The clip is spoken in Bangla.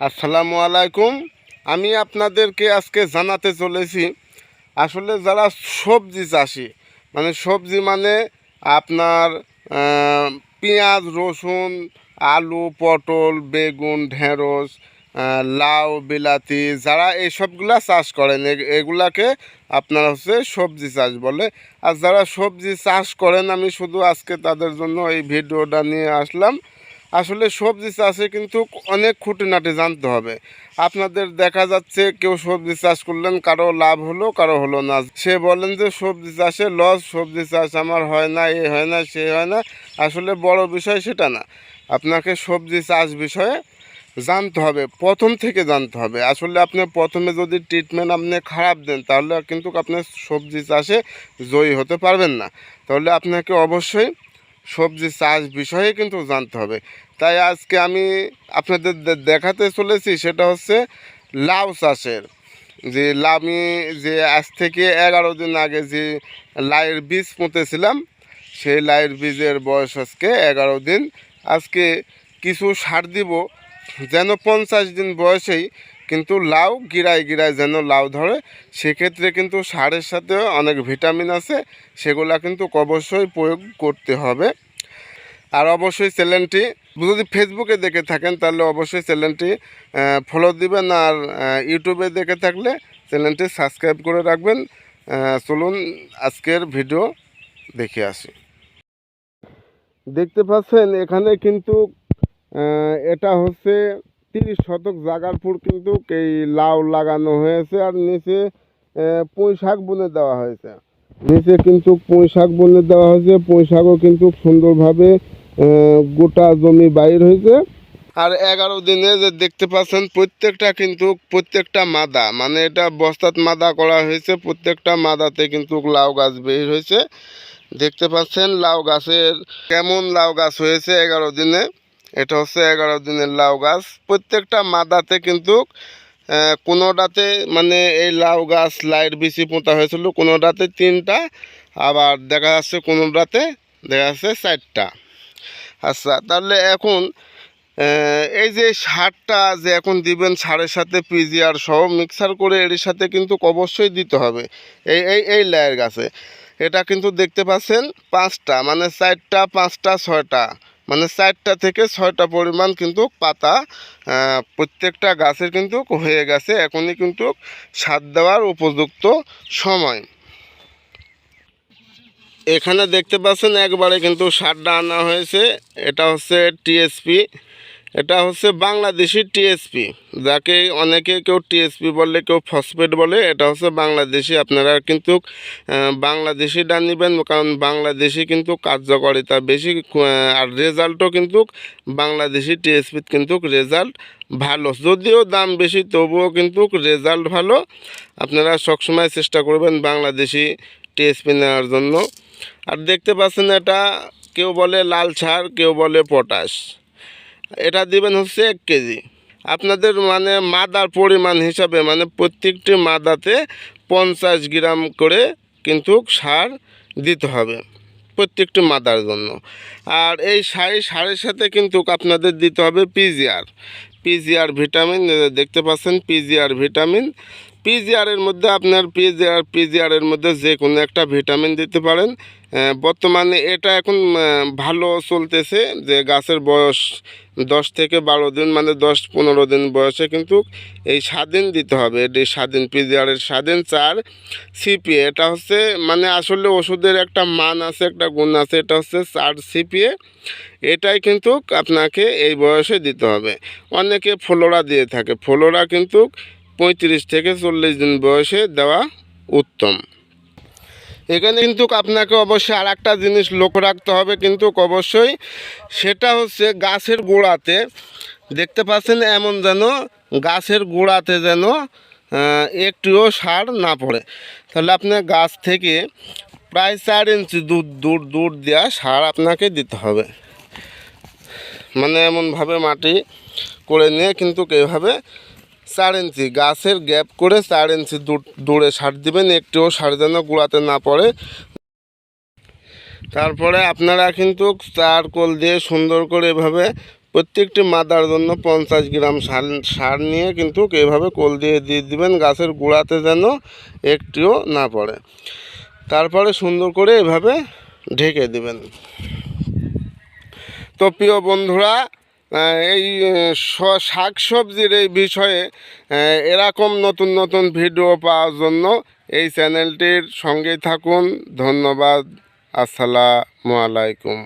আসসালামু আলাইকুম। আমি আপনাদেরকে আজকে জানাতে চলেছি, আসলে যারা সবজি চাষি মানে সবজি মানে আপনার পেঁয়াজ, রসুন, আলু, পটল, বেগুন, ঢেঁড়স লাউ, বিলাতি, যারা এইসবগুলা চাষ করেন এগুলাকে আপনার হচ্ছে সবজি চাষ বলে। আর যারা সবজি চাষ করেন, আমি শুধু আজকে তাদের জন্য এই ভিডিওটা নিয়ে আসলাম। আসলে সবজি চাষে কিন্তু অনেক খুঁটিনাটি জানতে হবে। আপনাদের দেখা যাচ্ছে কেউ সবজি চাষ করলেন, কারও লাভ হলো, কারও হলো না। সে বলেন যে সবজি চাষে লস, সবজি চাষ আমার হয় না, এ হয় না, সে হয় না। আসলে বড় বিষয় সেটা না। আপনাকে সবজি চাষ বিষয়ে জানতে হবে, প্রথম থেকে জানতে হবে। আসলে আপনি প্রথমে যদি ট্রিটমেন্ট আপনি খারাপ দেন, তাহলে কিন্তু আপনি সবজি চাষে জয়ী হতে পারবেন না। তাহলে আপনাকে অবশ্যই সবজি চাষ বিষয়ে কিন্তু জানতে হবে। তাই আজকে আমি আপনাদের দেখাতে চলেছি, সেটা হচ্ছে লাউ চাষের। যে আমি যে আজ থেকে এগারো দিন আগে যে লাইয়ের বীজ পুঁতেছিলাম, সেই লাইয়ের বীজের বয়স আজকে এগারো দিন। আজকে কিছু সার দিব, যেন পঞ্চাশ দিন বয়সেই কিন্তু লাউ গিরায় গিরায় যেন লাউ ধরে, সেক্ষেত্রে কিন্তু সারের সাথে অনেক ভিটামিন আছে, সেগুলা কিন্তু অবশ্যই প্রয়োগ করতে হবে। আর অবশ্যই চ্যানেলটি, যদি ফেসবুকে দেখে থাকেন, তাহলে অবশ্যই চ্যানেলটি ফলো দিবেন আর ইউটিউবে দেখে থাকলে চ্যানেলটি সাবস্ক্রাইব করে রাখবেন। চলুন আজকের ভিডিও দেখে আসি। দেখতে পাচ্ছেন, এখানে কিন্তু এটা হচ্ছে তিরিশ শতক জাগার পুর কিন্তু এই লাউ লাগানো হয়েছে আর নিচে পুঁই শাক বুনে দেওয়া হয়েছে। নিচে কিন্তু পুঁই শাক বুনে দেওয়া হয়েছে, পুঁই শাকও কিন্তু সুন্দরভাবে গোটা জমি বাইর হয়েছে। আর এগারো দিনে যে দেখতে পাচ্ছেন, প্রত্যেকটা কিন্তু প্রত্যেকটা মাদা মানে এটা বস্তাত মাদা করা হয়েছে, প্রত্যেকটা মাদাতে কিন্তু লাউ গাছ বের হয়েছে। দেখতে পাচ্ছেন, লাউ গাছের কেমন লাউ গাছ হয়েছে এগারো দিনে। এটা হচ্ছে এগারো দিনের লাউ গাছ। প্রত্যেকটা মাদাতে কিন্তু কোনোটাতে মানে এই লাউ গাছ লাইট বেশি পোঁতা হয়েছিল, কোনোটাতে তিনটা, আবার দেখা যাচ্ছে কোনোটাতে দেখা যাচ্ছে চারটা। আচ্ছা তাহলে এখন এই যে সারটা যে এখন দিবেন সারের সাথে পিজিআর সহ মিক্সার করে এর সাথে কিন্তু অবশ্যই দিতে হবে। এই এই এই লেয়ার গাছে। এটা কিন্তু দেখতে পাচ্ছেন পাঁচটা মানে চারটা, পাঁচটা, ছয়টা। মানে চারটা থেকে ছয়টা পরিমাণ কিন্তু পাতা প্রত্যেকটা গাছের কিন্তু হয়ে গেছে। এখনই কিন্তু সার দেওয়ার উপযুক্ত সময়। এখানে দেখতে পাচ্ছেন একবারে কিন্তু সারটা আনা হয়েছে। এটা হচ্ছে টিএসপি। এটা হচ্ছে বাংলাদেশি টিএসপি। যাকে অনেকে কেউ টিএসপি বলে, কেউ ফসফেট বলে, এটা হচ্ছে বাংলাদেশি। আপনারা কিন্তু বাংলাদেশিটা নেবেন, কারণ বাংলাদেশি কিন্তু কার্যকারিতা বেশি আর রেজাল্টও কিন্তু বাংলাদেশি টিএসপির কিন্তু রেজাল্ট ভালো। যদিও দাম বেশি, তবুও কিন্তু রেজাল্ট ভালো। আপনারা সবসময় চেষ্টা করবেন বাংলাদেশি টিএসপি নেওয়ার জন্য। আর দেখতে পাচ্ছেন এটা, কেউ বলে লাল সার, কেউ বলে পটাশ। এটা দিবেন হচ্ছে এক কেজি। আপনাদের মানে মাদার পরিমাণ হিসাবে মানে প্রত্যেকটি মাদাতে পঞ্চাশ গ্রাম করে কিন্তু সার দিতে হবে প্রত্যেকটি মাদার জন্য। আর এই সারি সারের সাথে কিন্তু আপনাদের দিতে হবে পিজিআর পিজিআর ভিটামিন দেখতে পাচ্ছেন পিজিআর ভিটামিন পিজিআরের মধ্যে আপনার পিজিআর পিজিআরের মধ্যে যে কোনো একটা ভিটামিন দিতে পারেন। বর্তমানে এটা এখন ভালো চলতেছে যে গাছের বয়স দশ থেকে বারো দিন মানে দশ পনেরো দিন বয়সে কিন্তু এই স্বাধীন দিতে হবে। এটি স্বাধীন পিজিআরের স্বাধীন চার সিপিএ এটা হচ্ছে মানে আসলে ওষুধের একটা মান আছে, একটা গুণ আছে, এটা হচ্ছে চার সিপিএ এটাই কিন্তু আপনাকে এই বয়সে দিতে হবে। অনেকে ফ্লোরা দিয়ে থাকে। ফ্লোরা কিন্তু পঁয়ত্রিশ থেকে চল্লিশ দিন বয়সে দেওয়া উত্তম। এখানে কিন্তু আপনাকে অবশ্যই আর একটা জিনিস লক্ষ্য রাখতে হবে কিন্তু অবশ্যই সেটা হচ্ছে গাছের গোড়াতে দেখতে পাচ্ছেন এমন যেন গাছের গোড়াতে যেন একটুও সার না পড়ে। তাহলে আপনার গাছ থেকে প্রায় চার ইঞ্চি দূর দূর দূর দেওয়া সার আপনাকে দিতে হবে। মানে এমনভাবে মাটি করে নিয়ে কিন্তু এইভাবে চার ইঞ্চি। গাছের গ্যাপ করে চার ইঞ্চি দূর- সার দিবেন, একটুও সার যেন গুঁড়াতে না পড়ে। তারপরে আপনারা কিন্তু চার কোল দিয়ে সুন্দর করে এভাবে প্রত্যেকটি মাদার জন্য পঞ্চাশ গ্রাম সার সার নিয়ে কিন্তু এভাবে কোল দিয়ে দিয়ে দিবেন, গাছের গোড়াতে যেন একটিও না পড়ে। তারপরে সুন্দর করে এভাবে ঢেকে দিবেন। তো প্রিয় বন্ধুরা এই শাক সবজির এই বিষয়ে এরকম নতুন নতুন ভিডিও পাওয়ার জন্য এই চ্যানেলটির সঙ্গে থাকুন। ধন্যবাদ। আসসালামু আলাইকুম।